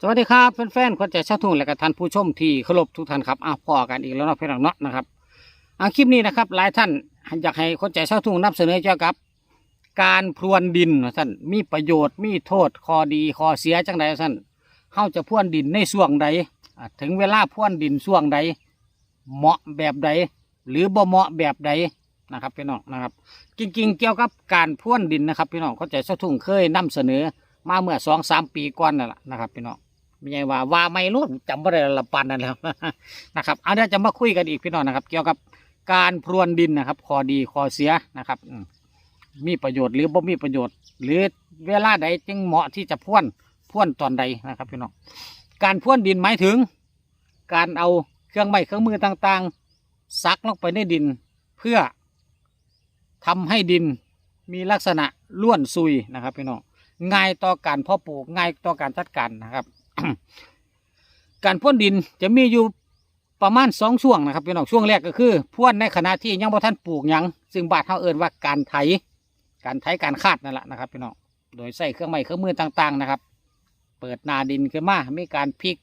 สวัสดีครับแฟนๆคนใจชาวทุ่งและก็ท่านผู้ชมที่เคารพทุกท่านครับอะพอกันอีกแล้วเนาะพี่น้องเนาะนะครับอะคลิปนี้นะครับ หลายท่านอยากให้คนใจชาวทุ่งนำเสนอเกี่ยวกับ การพรวนดินท่านมีประโยชน์มีโทษขอดีข้อเสียจังใดท่านเฮาจะพรวนดินในช่วงใดถึงเวลาพรวนดินช่วงใด เหมาะแบบใด หรือบ่เหมาะแบบใดนะครับพี่น้องนะครับ จริงๆ เกี่ยวกับการพรวนดินนะครับพี่น้องเข้าใจชาวทุ่งเคยนำเสนอมาเมื่อสองสามปีก่อนนั่นแหละนะครับพี่น้อง ไม่ใช่ว่าว่าไม่รู้จำไม่ได้ละปันนั่นแล้วนะครับเอาเดี๋ยวจะมาคุยกันอีกพี่น้องนะครับ เกี่ยวกับการพรวนดินนะครับข้อดีข้อเสียนะครับมีประโยชน์หรือบ่มีประโยชน์ หรือเวลาใดจึงเหมาะที่จะพรวนพรวนตอนใดนะครับพี่น้องการพรวนดินหมายถึง การเอาเครื่องไม้เครื่องมือต่างๆ ซักลงไปในดินเพื่อทำให้ดินมีลักษณะล้วนซุยนะครับพี่น้องง่ายต่อการเพาะปลูกง่ายต่อการจัดการนะครับ การพ่นดินจะมีอยู่ประมาณสองช่วงนะครับพี่น้องช่วงแรกก็คือพ่นในขณะที่ยังบ่ทันปลูกยังซึ่งบาดเขาเอินว่าการไถ การไถการคาดนั่นแหละนะครับพี่น้องโดยใส่เครื่องไม้เครื่องมือต่าง ๆ นะครับ เปิดนาดินขึ้นมามีการพลิก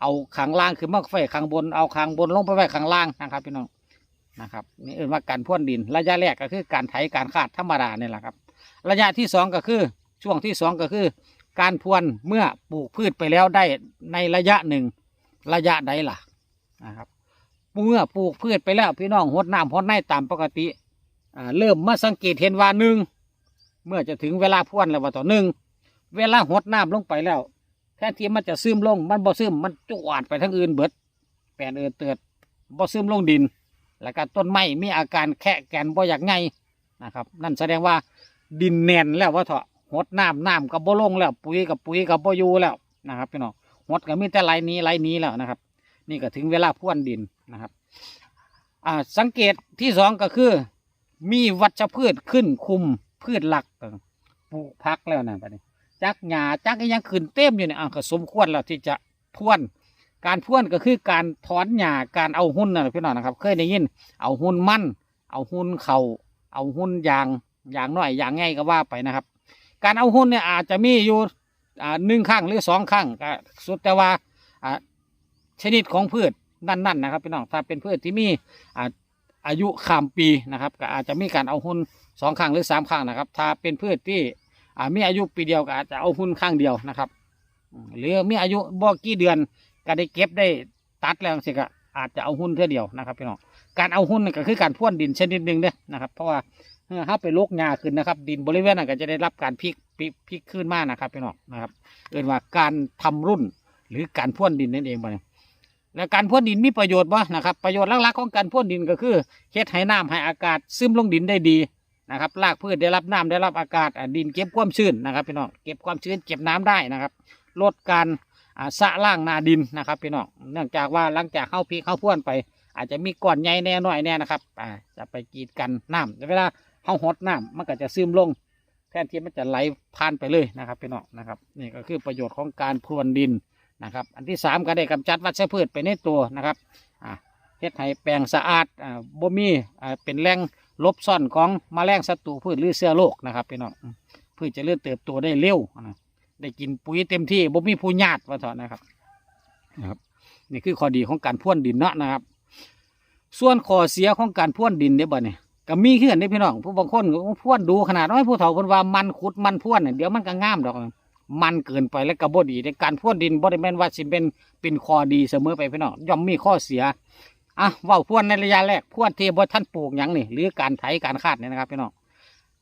เอาข้างล่างขึ้นมาไฟข้างบนเอาข้างบนลงไปไว้ข้างล่างนะครับพี่น้องนะครับนี่เอินว่าการพ่นดิน ระยะแรกก็คือการไถการคาดธรรมดาเนี่ยแหละครับ ระยะที่สองก็คือช่วงที่สองก็คือ การพรวนเมื่อปลูกพืชไปแล้วได้ในระยะหนึ่งระยะใดล่ะนะครับ เมื่อปลูกพืชไปแล้วพี่น้องหดน้ำหดในตามปกติอ่าเริ่มมาสังเกตเห็นว่าหนึ่งเมื่อจะถึงเวลาพรวนแล้วว่าต่อหนึ่งเวลาหดน้ำลงไปแล้วแทนที่มันจะซึมลงมันบ่ซึมมันจวดไปทั้งอื่นเบิดแปลนเออเตือดบ่ซึมลงดิน แล้วก็ต้นไม้มีอาการแค่แกนบ่อยากไงนะครับ นั่นแสดงว่าดินแน่นแล้วว่าเถอะ หดน้ำน้ำกับบ่ลงแล้ว ปุ๋ยกับปุ๋ยกับบ่อยู่แล้วนะครับพี่น้องหดก็มีแต่ไหลนี้ไหลนี้แล้วนะครับ นี่ก็ถึงเวลาพ่วนดินนะครับอ่าสังเกตที่สองก็คือ มีวัชพืชขึ้นคุมพืชหลักปลูกพักแล้วนะบัดนี้จักหญ้าจักยังขึ้นเต็มอยู่เนี่ยอะก็สมควรแล้วที่จะพ่วน การพ่วนก็คือการถอนหญ้าการเอาหุ้นนะพี่น้องนะครับ เคยได้ยิน เอาหุ้นมั่นเอาหุ้นเขาเอาหุ้นยางยางน้อยยางง่ายก็ว่าไปนะครับ การเอาหุ้นเนี่ยอาจจะมีอยู่หนึ่งข้างหรือสองข้างก็สุดแต่ว่าชนิดของพืชนั่นๆนะครับพี่น้องถ้าเป็นพืชที่มีอาอายุข้ามปีนะครับก็อาจจะมีการเอาหุ้นสองข้างหรือสามข้างนะครับ ถ้าเป็นพืชที่มีอายุปีเดียวก็อาจจะเอาหุ้นข้างเดียวนะครับหรือมีอายุบ่กี่เดือนก็ได้เก็บได้ตัดแล้วสิก็อาจจะเอาหุ้นเท่าเดียวนะครับพี่น้องการเอาหุ้นก็คือการพ่วนดินชนิดหนึ่งเด้อนะครับ เพราะว่า ถ้าไปลกหญ้าขึ้นนะครับ ดินบริเวณนั้นก็จะได้รับการพลิกพลิกพลิกขึ้นมากนะครับพี่น้องนะครับเรียกว่าการทำรุ่นหรือการพ่วนดินนั่นเองไปแล้วการพ่วนดินมีประโยชน์บ่นะครับประโยชน์หลักๆของการพ่วนดินก็คือเฮ็ดให้น้ำให้อากาศซึมลงดินได้ดีนะครับรากพืชได้รับน้ำได้รับอากาศดินเก็บความชื้นนะครับพี่น้องเก็บความชื้นเก็บน้ำได้นะครับลดการสะล่างนาดินนะครับพี่น้องเนื่องจากว่าหลังจากเข้าพริกเข้าพ่วนไป อาจจะมีก้อนใหญ่แน่หน่อยแน่นะครับอ่าจะไปกีดกันน้ำแต่เวลา เขาหดน้ำมันก็จะซึมลง แทนที่มันจะไหลผ่านไปเลยนะครับพี่น้องนะครับนี่ก็คือประโยชน์ของการพรวนดินนะครับ อันที่สามก็ได้กำจัดวัชพืชไปในตัวนะครับอ่าเฮ็ดให้แปลงสะอาดอ่าบ่มีอ่าเป็นแหล่งลบซ่อนของแมลงศัตรูพืชหรือเชื้อโรคนะครับพี่น้องอืมพืชจะเริ่มเติบโตได้เร็วนะได้กินปุ๋ยเต็มที่บ่มีผู้ญาติว่าเถอะนะครับนะครับ นี่คือข้อดีของการพรวนดินเนาะนะครับ ส่วนข้อเสียของการพรวนดินเนี่ยบ่เนี่ย ก็มีขึ้นได้พี่น้องผู้บางคนก็พ่วนดูขนาดน้อยผู้เฒ่าคนว่ามันขุดมันพ่วนเนี่ยเดี๋ยวมันก็งามดอก มันเกินไปแล้วก็บ่ดีในการพ่วนดินบ่ได้แม่นว่าสิเป็นเป็นข้อดีเสมอไปพี่น้องย่อมมีข้อเสียอะว่าพ่วนในระยะแรกพ่วนที่บท่านปลูกหยังนี่หรือการไถการคาดเนี่ยนะครับพี่น้อง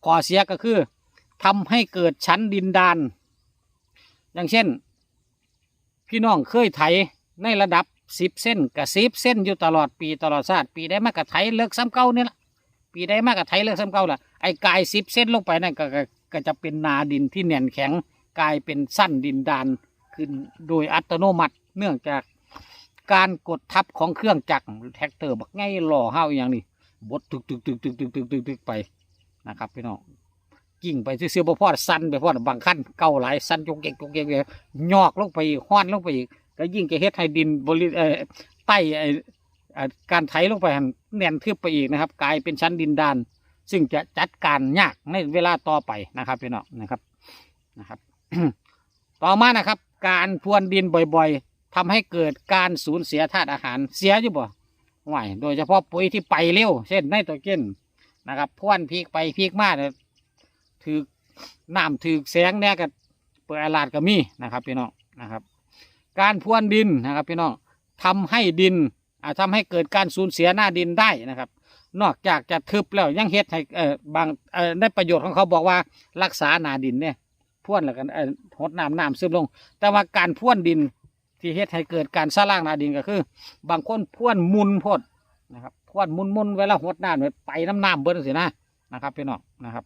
ข้อเสียก็คือทำให้เกิดชั้นดินดาน อย่างเช่น พี่น้องเคยไถในระดับสิบเส้นกับสิบเส้นอยู่ตลอดปีตลอดชาติปีได้มากกับไถเลิกซ้ำเก่านี่ละ ปีได้มากกับไทยเลือกซ้ำเก่าล่ะไอ้กายสิบเส้นลงไปนั่นก็ก็ก็จะเป็นนาดินที่แน่นแข็งกลายเป็นสั้นดินดานขึ้นโดยอัตโนมัติเนื่องจากการกดทับของเครื่องจักรแท็กเตอร์บักไงหล่อห้าวอย่างนี้บดตึกตึกตึกตึกตึกตึกตึกตึกไปนะครับพี่น้องกิ่งไปเสื้อๆบ่พอสั้นไปพอบางขั้นเก่าหลายสั้นจงเก่งจงเก่งเลยยอกลงไปห้อนลงไปอีกก็ยิ่งจะเฮ็ดให้ดินบริเอ่อใต้ไอ การไถลงไปแน่นทึบไปอีกนะครับ กลายเป็นชั้นดินดาน ซึ่งจะจัดการยากในเวลาต่อไปนะครับพี่น้องนะครับนะครับ ต่อมานะครับ การพรวนดินบ่อยๆทำให้เกิดการสูญเสียธาตุอาหารเสียอยู่บ่ไหวโดยเฉพาะปุ๋ยที่ไปเร็ว เช่นไนโตรเจนนะครับพรวนพีกไปพีกมาเนี่ยถือน้ำถือแสงเนี่ยก็เปิดอลาดก็มีนะครับพี่น้องนะครับ การพรวนดินนะครับพี่น้องทำให้ดิน อาจทำให้เกิดการสูญเสียหน้าดินได้นะครับ นอกจากจะทึบแล้วยังเฮ็ดให้เออบางเออได้ประโยชน์ของเขาบอกว่ารักษาหนาดินเนี่ยพ่วนแล้วกันเออหดน้ำน้ำซึมลง แต่ว่าการพ่วนดินที่เฮ็ดให้เกิดการสร้างหนาดินก็คือ บางคนพ่วนมุนพดนะครับพ่วนมุนมุนเวลาหดน้ำเนี่ยไปน้ำน้ำเบิ้ลสินะนะครับพี่น้องนะครับ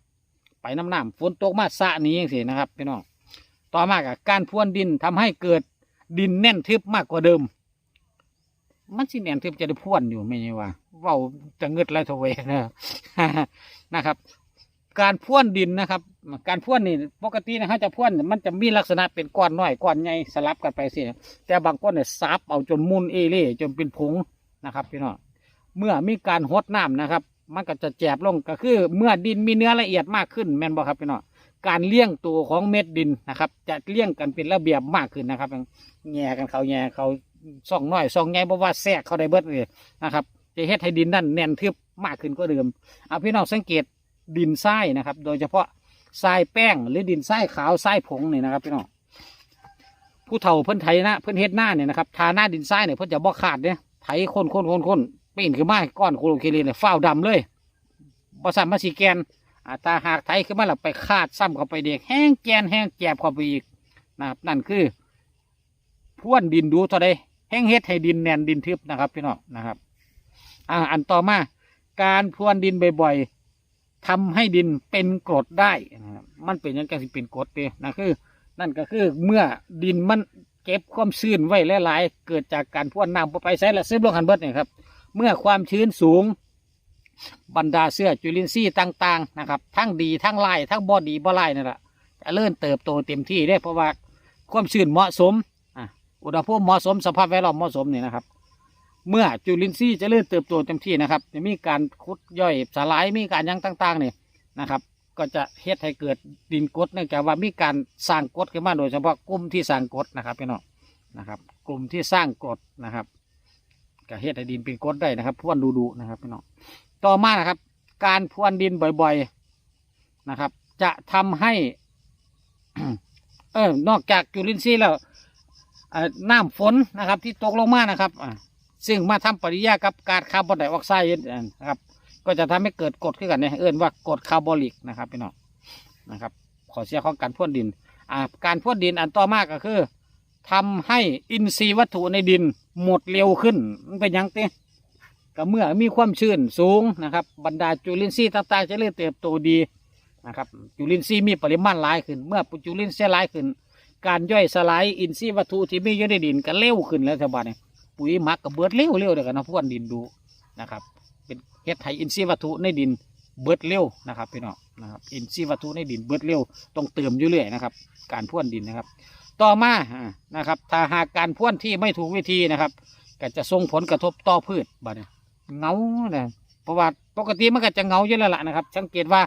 ไปน้ำน้ำฝนตกมาสะนี้สินะครับพี่น้องต่อมากับการพ่วนดินทำให้เกิดดินแน่นทึบมากกว่าเดิม มันสิแน่นทึบจะได้พ่วนอยู่ไม่ใช่ว่าเว้าจะเงึดไรทเวนะนะครับ การพ่วนดินนะครับ การพ่วนนี่ปกตินะฮะจะพ่วนมันจะมีลักษณะเป็นก้อนน้อยก้อนใหญ่สลับกันไปสิแต่บางก้อนเนี่ยซับเอาจนมุนเอเล่จนเป็นผงนะครับพี่น้องเมื่อมีการหดน้ำนะครับ มันก็จะแจบลงก็คือ เมื่อดินมีเนื้อละเอียดมากขึ้นแม่นบ่ครับพี่น้องการเลี้ยงตัวของเม็ดดินนะครับ จะเลี้ยงกันเป็นระเบียบมากขึ้นนะครับแง่กันเขาแง่เขา ซ่องน้อยซ่องใหญ่เพราะว่าแทรกเขาได้เบิดเลยนะครับจะเฮ็ดให้ดินนั่นแน่นทึบมากขึ้นกว่าเดิมเอาพี่น้องสังเกตดินทรายนะครับ โดยเฉพาะทรายแป้งหรือดินทรายขาวทรายผงนี่นะครับพี่น้องผู้เฒ่าเพิ่นไถนะเพิ่นเฮ็ดหน้าเนี่ยนะครับทาหน้าดินทรายเนี่ยเพิ่นจะบ่ขาดเนี่ยไถคนคนคนคนปีนขึ้นมาก้อนโคโลเคเลเนี่ยฟ้าดำเลยบ่ซ้ำมาสีแกนอาถ้าหากไถขึ้นมาแล้วไปคาดซ้ำเข้าไปเด็กแห้งแกนแห้งแจบเข้าไปอีกนะครับนั่นคือพ่วนดินดูเท่าใด แห้งเฮ็ดให้ดินแน่นดินทึบนะครับพี่น้องนะครับ อ่า อันต่อมา การพรวนดินบ่อยๆทำให้ดินเป็นกรดได้นะครับมันเป็นยังไงสิเป็นกรดเด้นะคือ นั่นก็คือเมื่อดินมันเก็บความชื้นไว้หลายๆเกิดจากการพ่นน้ำไปใช้และซึมลงหันเบิดเนี่ยครับ เมื่อความชื้นสูง บรรดาเสื้อจุลินทรีย์ต่าง ๆ นะครับ ทั้งดีทั้งไล่ทั้งบอดีบ่ไล่นั่นแหละจะเริ่มเติบโตเต็มที่ได้เพราะว่าความชื้นเหมาะสม อุณหภูมิเหมาะสมสภาพแวดล้อมเหมาะสมเนี่ยนะครับ เมื่อจุลินทรีย์จะเริ่มเติบโตเต็มที่นะครับจะมีการคุดย่อยสลายมีการยังต่างๆเนี่ยนะครับ ก็จะเฮ็ดให้เกิดดินกดเนื่องจากว่ามีการสร้างกดขึ้นมาโดยเฉพาะกลุ่มที่สร้างกดนะครับพี่น้องนะครับ กลุ่มที่สร้างกดนะครับก็เฮ็ดให้ดินเป็นกดได้นะครับพรวนดูๆนะครับพี่น้องต่อมานะครับ การพรวนดินบ่อยๆนะครับ จะทำให้ เออนอกจากจุลินทรีย์แล้ว น้ำฝนนะครับ ที่ตกลงมานะครับซึ่งมาทำปฏิกิริยากับก๊าซคาร์บอนไดออกไซด์นะครับ ก็จะทำให้เกิดกรดขึ้นกันเนี่ยเอิ้นว่ากรดคาร์บอลิกนะครับพี่น้องนะครับขอเสียของการพ่นดินการพ่นดินอันต่อมากก็คือทำให้อินทรีย์วัตถุในดินหมดเร็วขึ้นมันเป็นยังเต้ก็เมื่อมีความชื้นสูงนะครับ บรรดาจุลินทรีย์ต่างๆจะเริ่มเติบโตดีนะครับ จุลินทรีย์มีปริมาณหลายขึ้น เมื่อจุลินทรีย์หลายขึ้น การย่อยสลายอินทรีย์วัตถุที่มีอยู่ในดินก็เร็วขึ้นแล้วชาวบ้านเนี่ยปุ๋ยหมักก็เบิดเร็วเร็วเดี๋ยวกันนะพ่นดินดูนะครับ เป็นเฮ็ดไถอินทรีย์วัตถุในดินเบิดเร็วนะครับพี่น้องนะครับอินทรีย์วัตถุในดินเบิดเร็วต้องเติมอยู่เรื่อยนะครับ การพ่นดินนะครับ ต่อมานะครับ ถ้าหากการพ่นที่ไม่ถูกวิธีนะครับ ก็จะส่งผลกระทบต่อพืชบ้านี้เงาเนี่ยเพราะว่าปกติมันก็จะเงาอยู่แล้วล่ะนะครับ สังเกตว่า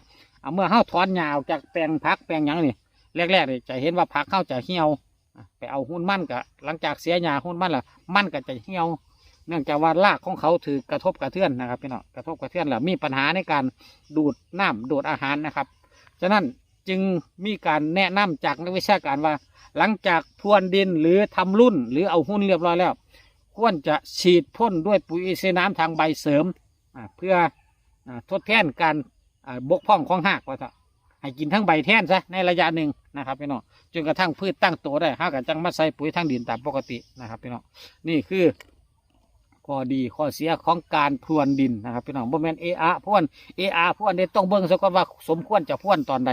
เมื่อเข้าถอนหญ้าออกจากแปลงพักแปลงหยังนี่ แรกๆนี่จะเห็นว่าพักเข้าจะเหี่ยวอะไปเอาหุ้นมั่นก็หลังจากเสียหญ้าหุ้นมั่นล่ะมั่นก็จะเหี่ยว เนื่องจากว่ารากของเขาถือกระทบกระเทือนนะครับพี่น้องกระทบกระเทือนแล้วมีปัญหาในการดูดน้ำดูดอาหารนะครับ ฉะนั้นจึงมีการแนะนำจากนักวิชาการว่า หลังจากพรวนดินหรือทำรุ่น หรือเอาหุ้นเรียบร้อยแล้ว ควรจะฉีดพ่นด้วยปุ๋ยอินทรีย์น้ำทางใบเสริมเพื่อทดแทนการบกพร่องของหากว่าซะ ให้กินทั้งใบแทนซะในระยะหนึ่งนะครับพี่น้องจนกระทั่งพืชตั้งโตได้ห้ากันจังมาใส่ปุ๋ยทางดินตามปกตินะครับพี่น้องนี่คือข้อดีข้อเสียของการพรวนดินนะครับพี่น้องบ่แมนเออาพรวนเออาพรวนเนี่ยต้องเบิ่งซะก่อนว่าสมควรจะพรวนตอนใด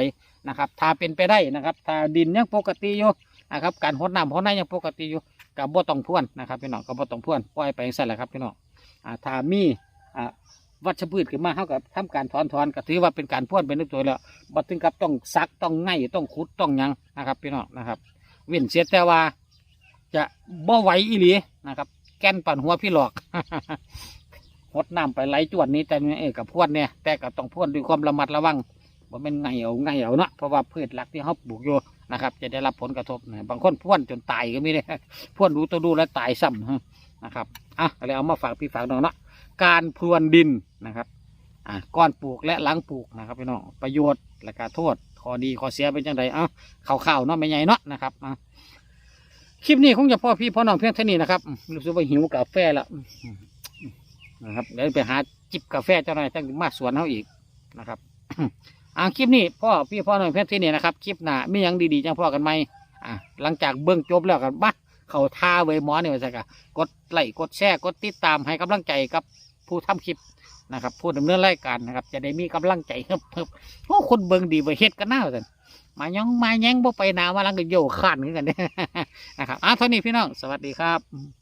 นะครับถ้าเป็นไปได้นะครับถ้าดินยังปกติอยู่นะครับการหดน้ำหดน้ำยังปกติอยู่กับบ่ต้องพรวนนะครับพี่น้องก็บ่ต้องพรวนปล่อยไปสั่นแหละครับพี่น้องอ่าถ้ามี วัชพืชขึ้นมาเท่ากับทำการถอนถอนก็ถือว่าเป็นการพรวนเป็นนึกตัวแล้วบ่ถึงกับต้องซักต้องไง่ต้องขุดต้องยังนะครับพี่น้องนะครับ เว้นเสียแต่ว่า จะบ่ไหวอีหลีนะครับ แกนปั่นหัวพี่หลอกหดน้ำไปไหลจวดนี้แต่เนี่ยเออกับพรวนเนี่ยแต่ก็ต้องพรวนด้วยความระมัดระวังว่าเป็นไงเอาไงเอาเนาะเพราะว่าพืชหลักที่เขาปลูกอยู่นะครับ จะได้รับผลกระทบนะบางคนพ่วนจนตายก็มีเลยพ่วนดูตัวดูแล้วตายซ้ำนะครับอะอะไรเอามาฝากพี่ฝากน้องเนาะการพรวนดิน นะครับอะก่อนปลูกและหลังปลูกนะครับพี่น้องประโยชน์และการโทษข้อดีข้อเสียเป็นจังไดเอ้าข่าวๆเนาะไม่ใหญ่เนาะนะครับอะคลิปนี้คงจะพ่อพี่พ่อน้องเพียงเท่านี้นะครับรู้สึกว่าหิวกาแฟแล้วนะครับเดี๋ยวไปหาจิบกาแฟเจ้าหน่อยจังมาสวนเขาอีกนะครับอ่าคลิปนี้พ่อพี่พ่อน้องเพียงเท่านี้นะครับคลิปหน้ามียังดีๆจังพ่อกันไหมอะหลังจากเบื้องจบแล้วกันบ้าเขาท่าไว้หมอเนี่ยว่าสักะกดไลค์กดแชร์กดติดตามให้กำลังใจกับผู้ทำคลิป นะครับผู้ดำเนินรายการนะครับ จะได้มีกำลังใจเพิ่มเพิ่มโอ้คนเบิงดีไปเฮ็ดกันหน้าสันมายังมาแยังบ่ไปหนามาลังก็โยกขานขึ้นกันเด้นะครับอะเท่านี้พี่น้องสวัสดีครับ